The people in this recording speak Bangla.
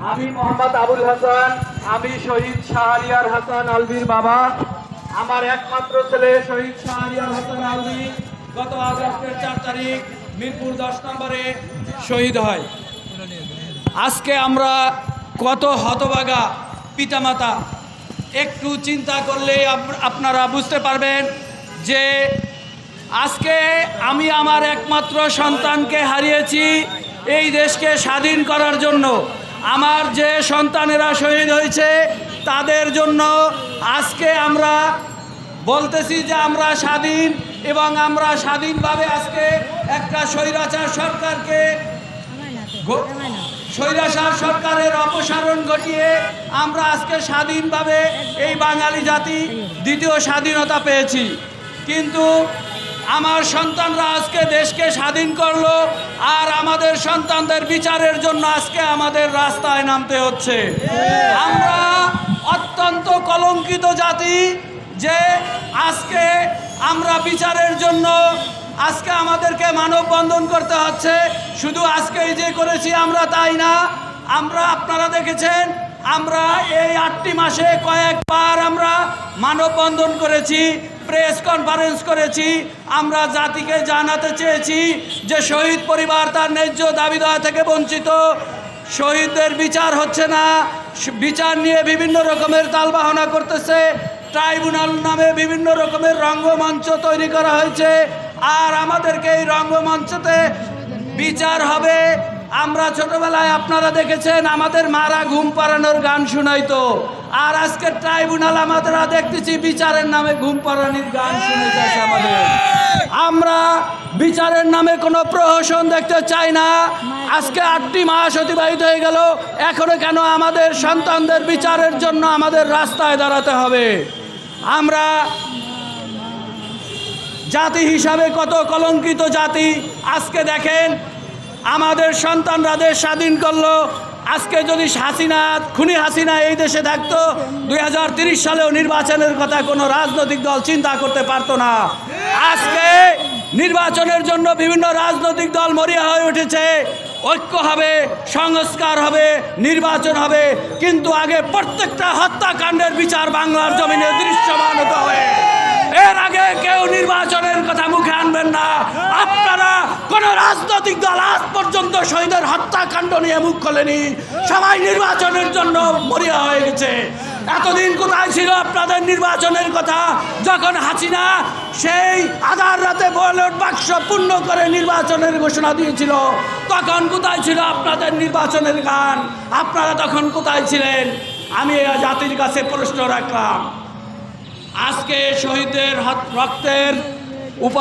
আমি মোহাম্মদ আবুল হাসান, আমি শহীদ শাহরিয়ার হাসান আলভির বাবা। আমার একমাত্র ছেলে শহীদ শাহরিয়ার হাসান আলভি গত আগস্টের চার তারিখ মিরপুর দশ নম্বরে শহীদ হয়। আজকে আমরা কত হতবাগা পিতামাতা, একটু চিন্তা করলে আপ- আপনারা বুঝতে পারবেন যে আজকে আমি আমার একমাত্র সন্তানকে হারিয়েছি এই দেশকে স্বাধীন করার জন্য। আমার যে সন্তানেরা শহীদ হয়েছে, তাদের জন্য আজকে আমরা বলতেছি যে আমরা স্বাধীন এবং আমরা স্বাধীনভাবে আজকে একটা স্বৈরাচার সরকারকে স্বৈরাচার সরকারের অপসারণ ঘটিয়ে আমরা আজকে স্বাধীনভাবে এই বাঙালি জাতি দ্বিতীয় স্বাধীনতা পেয়েছি। কিন্তু আমার সন্তানরা আজকে দেশকে স্বাধীন করল আর আমাদের সন্তানদের বিচারের জন্য আজকে আমাদের রাস্তায় নামতে হচ্ছে। আমরা অত্যন্ত কলঙ্কিত জাতি যে আজকে আমরা বিচারের জন্য আজকে আমাদেরকে মানববন্ধন করতে হচ্ছে। শুধু আজকেই যে করেছি আমরা তাই না। আমরা আপনারা দেখেছেন, আমরা এই আটটি মাসে কয়েকবার আমরা মানববন্ধন করেছি। প্রেস কনফারেন্স করেছি, আমরা জাতিকে জানাতে চেয়েছি যে শহীদ পরিবার তার ন্যায্য দাবি দেওয়া থেকে বঞ্চিত। শহীদদের বিচার হচ্ছে না বিচার নিয়ে বিভিন্ন রকমের তালবাহনা করতেছে, ট্রাইব্যুনাল নামে বিভিন্ন রকমের রঙ্গমঞ্চ তৈরি করা হয়েছে, আর আমাদেরকে এই রঙ্গমঞ্চতে বিচার হবে। আমরা ছোটবেলায় আপনারা দেখেছেন, আমাদের মারা ঘুম পাড়ানোর গান শুনাইতো। আর আজকে ট্রাইব্যুনাল আমাদের দেখতেছি বিচারের নামে ঘুম পাড়ানির গান শুনাইতেছে আমাদের। আমরা বিচারের নামে কোনো প্রহসন দেখতে চাই না। আজকে আটটি মাস অতিবাহিত হয়ে গেল। এখনও কেন আমাদের সন্তানদের বিচারের জন্য আমাদের রাস্তায় দাঁড়াতে হবে? আমরা জাতি হিসাবে কত কলঙ্কিত জাতি। আজকে দেখেন, আমাদের সন্তানরা দেশ স্বাধীন করল। আজকে যদি হাসিনা, খুনি হাসিনা এই দেশে থাকতো, দুই হাজার তিরিশ সালেও নির্বাচনের কথা কোনো রাজনৈতিক দল চিন্তা করতে পারতো না। আজকে নির্বাচনের জন্য বিভিন্ন রাজনৈতিক দল মরিয়া হয়ে উঠেছে। ঐক্য হবে, সংস্কার হবে, নির্বাচন হবে। কিন্তু আগে প্রত্যেকটা হত্যাকাণ্ডের বিচার বাংলার জমিনে দৃশ্যমান হতে হবে। এর আগে কেউ নির্বাচনের কথা মুখে আনবেন না। রাজনৈতিক দল আজ পর্যন্ত শহীদের হত্যাকাণ্ড নিয়ে মুখ খোলেনি। সবাই নির্বাচনের জন্য মরিয়া হয়ে গেছে। এতদিন কোথায় ছিল আপনাদের নির্বাচনের কথা? যখন হাসিনা সেই আধার রাতে ব্যালট বাক্স পূর্ণ করে নির্বাচনের ঘোষণা দিয়েছিল, তখন কোথায় ছিল আপনাদের নির্বাচনের গান? আপনারা তখন কোথায় ছিলেন? আমি জাতির কাছে প্রশ্ন রাখলাম। আজকে শহীদের রক্তের উপর